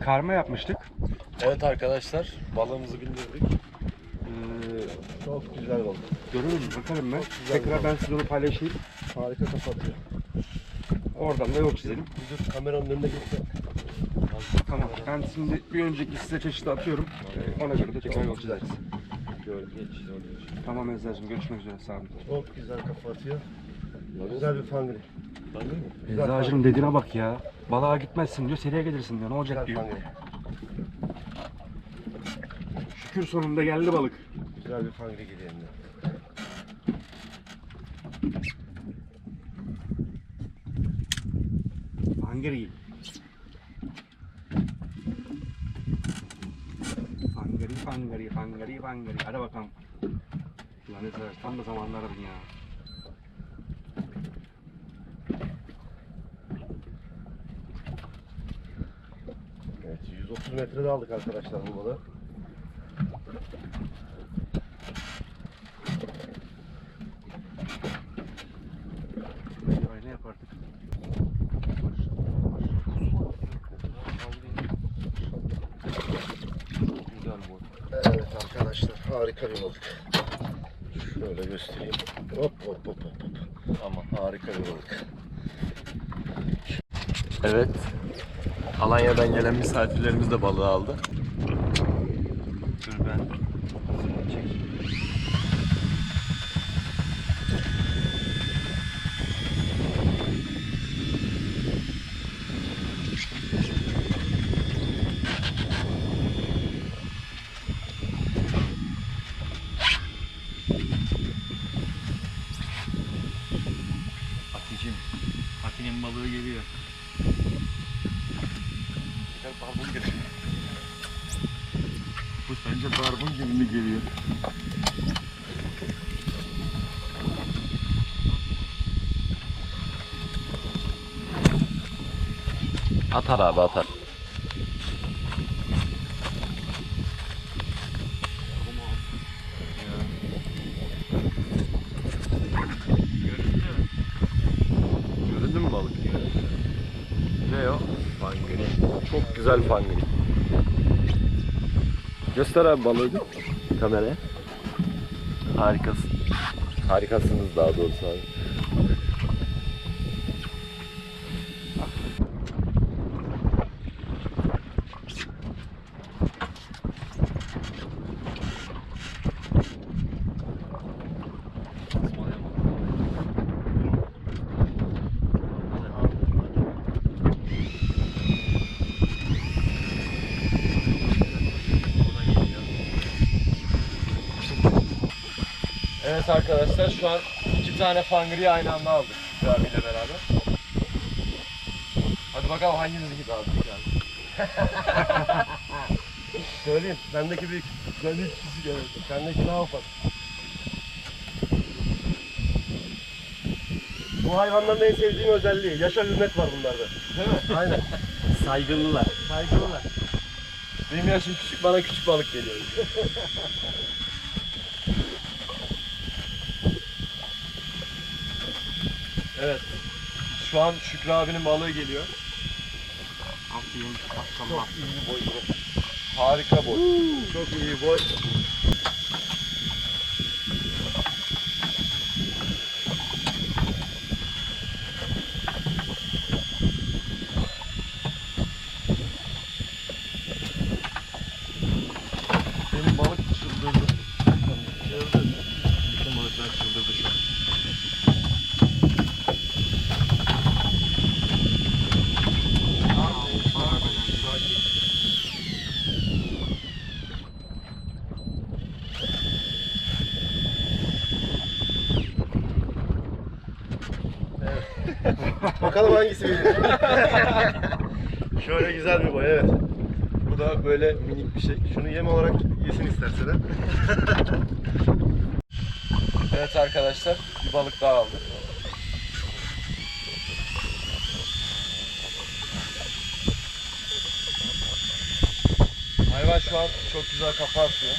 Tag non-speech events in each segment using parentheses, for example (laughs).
Karma yapmıştık. Evet arkadaşlar balığımızı bindirdik. Ee, Çok güzel balık. görür mü? Bakarım ben. güzel Tekrar bir ben size onu paylaşayım. Harika kapatıyor. Oradan da yok çizelim. Dur kameranın önüne getir. Tamam. Ben şimdi bir önceki size çeşitli atıyorum. Ee, ona göre de tekrar yol çizeriz. Tamam Eczacığım. Görüşmek üzere. Sağ olun. Çok güzel kafa atıyor. Güzel bir fangri. Fangri mi? Güzel Eczacığım dediğine bak ya. Balığa gitmezsin diyor. Seriye gelirsin diyor. Ne olacak Güzel diyor. fangri. Şükür sonunda geldi balık. Güzel bir fangri geliyor eline. Hangari. Hangari, hangari, hangari. Hadi bakalım. Lanet olsun. Tam da zamanlar aradın ya. Evet 130 metrede aldık arkadaşlar bu balığı. Ay ne yapardık? Güzel bu. Evet arkadaşlar harika bir balık. Şöyle göstereyim. Hop hop hop hop. Ama harika bir balık. Evet. Alanya'dan gelen misafirlerimiz de balığı aldı. Dur ben. Çek. Aticim. Ati'nin balığı geliyor. Gel barbun getir. Bu sence barbun gibi mi geliyor? Atar abi atar. Göründü mü balık? Ne o? Fangri. Çok güzel fangri. Göster abi balığı kameraya. Harikasın. Harikasınız daha doğrusu abi. Evet arkadaşlar şu an iki tane fangriyi aynı anda aldık Şükrü abiyle beraber. Hadi bakalım hanginizinki daha büyük yani. (laughs) Söyleyeyim. Bendeki büyük. Ben ikisi geldi. Sendeki daha ufak. Bu hayvanların en sevdiğim özelliği. Yaşa hürmet var bunlarda. Değil mi? Aynen. (laughs) Saygılılar. Saygılılar. Benim yaşım küçük bana küçük balık geliyor. (laughs) evet. Şu an Şükrü abinin balığı geliyor. Çok iyi boy. Harika boy. Çok iyi boy. Benim balık çıldırdı. Çıldırdı. Bütün balıklar çıldırdı şu an. Bakalım hangisi büyük. Evet. Bu da böyle minik bir şey. Şunu yem olarak yesin isterse de. (laughs) Evet arkadaşlar bir balık daha aldık. Hayvan şu an çok güzel kafa atıyor.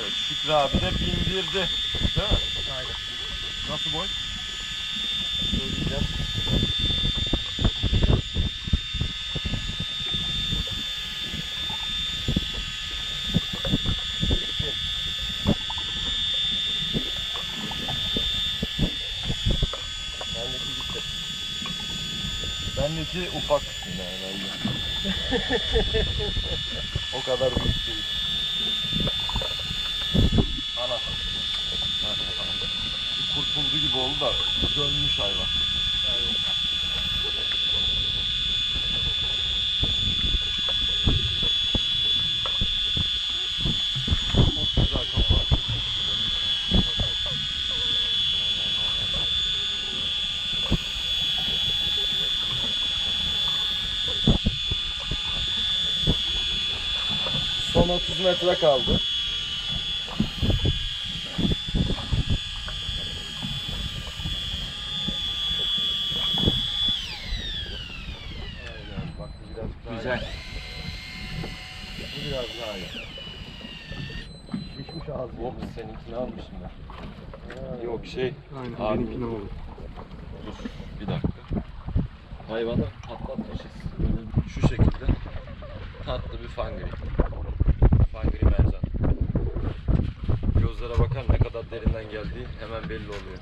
Evet Şükrü abi de bindirdi. Değil mi? Aynen. Nasıl boy? Söyleyeceğim. Bendeki ufak yine (laughs) herhalde. o kadar büyük değil. Gibi oldu da dönmüş hayvan. Son 30 metre kaldı. Aynen bak bu biraz daha Güzel. Bu biraz daha iyi. Şişmiş ağzı. Yok seninkini almışım ben. Yok şey. Aynen Abi. benimkine oldu. Dur bir dakika. Hayvanı patlatmışız. Böyle şu şekilde tatlı bir fangri. Fangri mercan. Gözlere bakar ne kadar derinden geldiği hemen belli oluyor.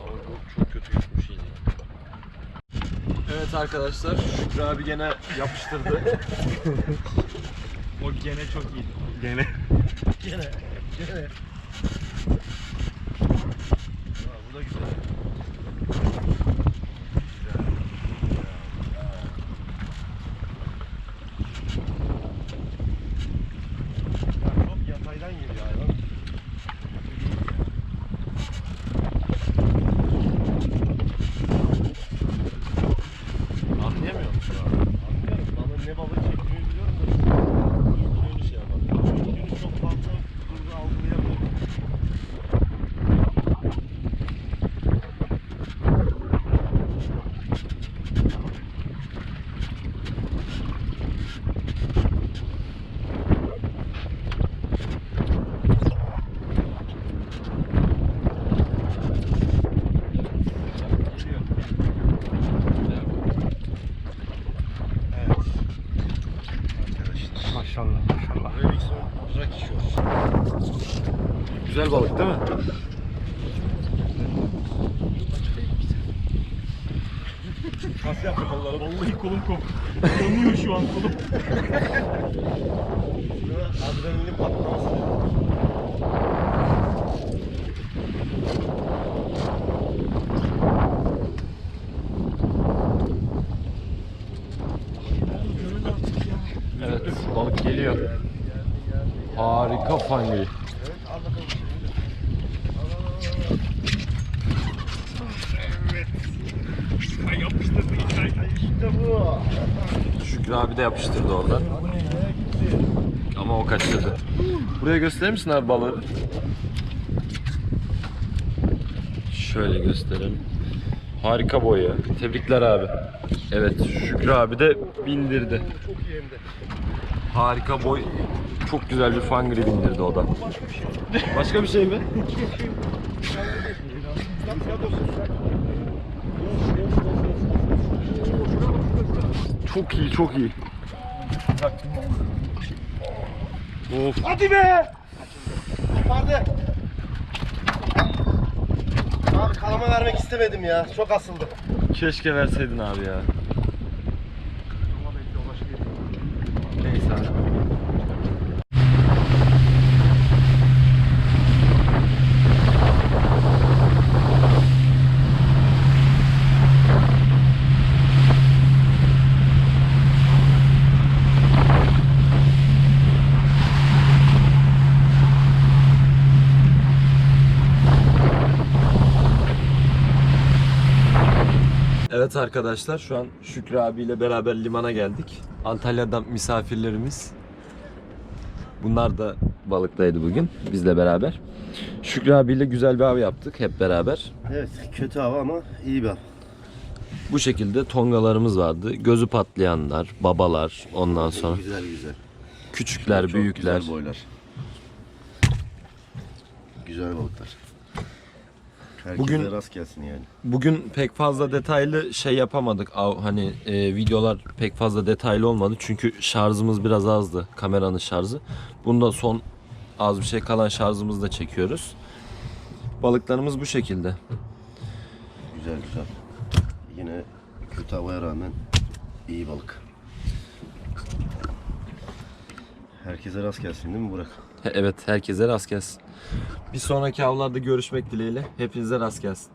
Ama bu çok kötü yutmuş iyice. Evet arkadaşlar Şükrü abi gene yapıştırdı. (laughs) O gene çok iyi. Gene. Gene. Gene. Ha, bu da güzel. Ya çok yataydan geliyor hayvan. Anlayamıyor musun abi? Anlıyorum. Balığın ne balığı çektiğini biliyorum da yürüdüğünü şey yapamıyorum. Yürüdüğünü çok fazla burada algılayamıyorum. Geliyor. Evet. Arkadaşlar. Maşallah maşallah. Remixon Rocky Shore. Güzel balık değil mi? Nasıl yapacak onları? Vallahi kolum kop. Donuyor şu an kolum. Adrenalin patlaması. Evet, balık geliyor. Harika fangri. Evet, al bakalım Yapıştırdı İşte bu. Şükrü abi de yapıştırdı oradan. Ama o kaçırdı. Buraya gösterir misin abi balığı? Şöyle gösterelim. Harika boyu. Tebrikler abi. Evet, Şükrü abi de bindirdi. Harika boy. Çok güzel bir fangri bindirdi o da. Başka bir şey mi? (laughs) Çok iyi, çok iyi. Of. Hadi be! Vardı. Abi kalama vermek istemedim ya. Çok asıldı. Keşke verseydin abi ya. Evet arkadaşlar şu an Şükrü abiyle beraber limana geldik. Antalya'dan misafirlerimiz. Bunlar da balıktaydı bugün bizle beraber. Şükrü abiyle güzel bir av yaptık hep beraber. Evet kötü hava ama iyi bir hava. Bu şekilde tongalarımız vardı. Gözü patlayanlar, babalar, ondan sonra Güzel güzel. küçükler, Çok büyükler. Güzel boylar. Güzel balıklar. Herkese Bugün- rast gelsin yani. Bugün pek fazla detaylı şey yapamadık. Av- Hani e, videolar pek fazla detaylı olmadı. Çünkü şarjımız biraz azdı. Kameranın şarjı. Bunda son az bir şey kalan şarjımızda çekiyoruz. Balıklarımız bu şekilde. Güzel güzel. Yine kötü havaya rağmen iyi balık. Herkese rast gelsin değil mi Burak? Evet herkese rast gelsin. Bir sonraki avlarda görüşmek dileğiyle. Hepinize rast gelsin.